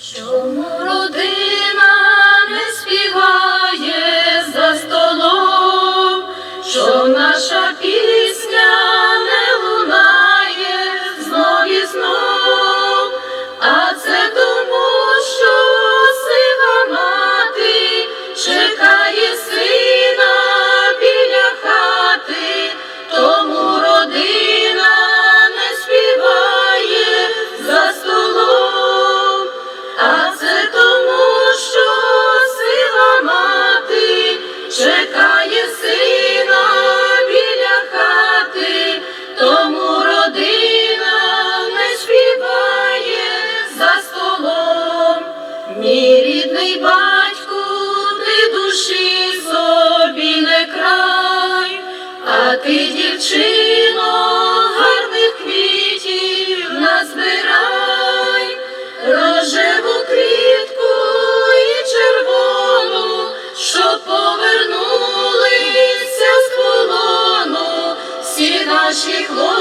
什么 а ти, дівчино, гарних квітів назбирай. Рожеву квітку і червону, щоб повернулися з полону всі наші хлопці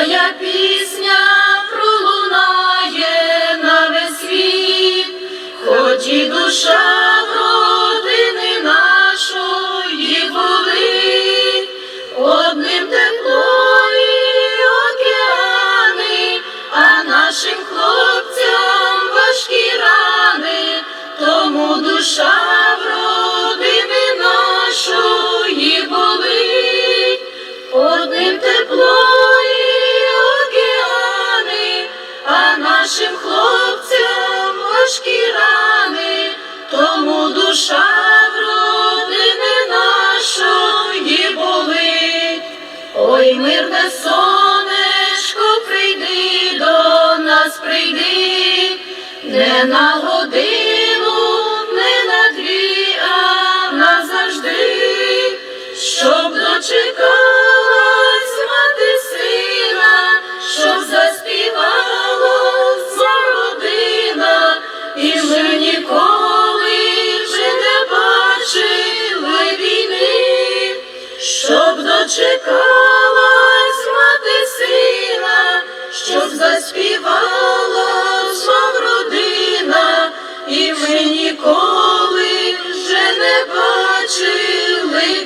моя пісня пролунає на весь світ, хоч і душа родини нашої болить, одним тепло і океани, а нашим хлопцям важкі рани, тому душа нашим хлопцям важкі рани, тому душа в родини нашої болить. Ой, мирне сонечко, прийди до нас, прийди, не на годину, не на дві, а назавжди, щоб дочекати. Дочекалась мати сина, щоб заспівала знов родина, і ми ніколи вже не бачили.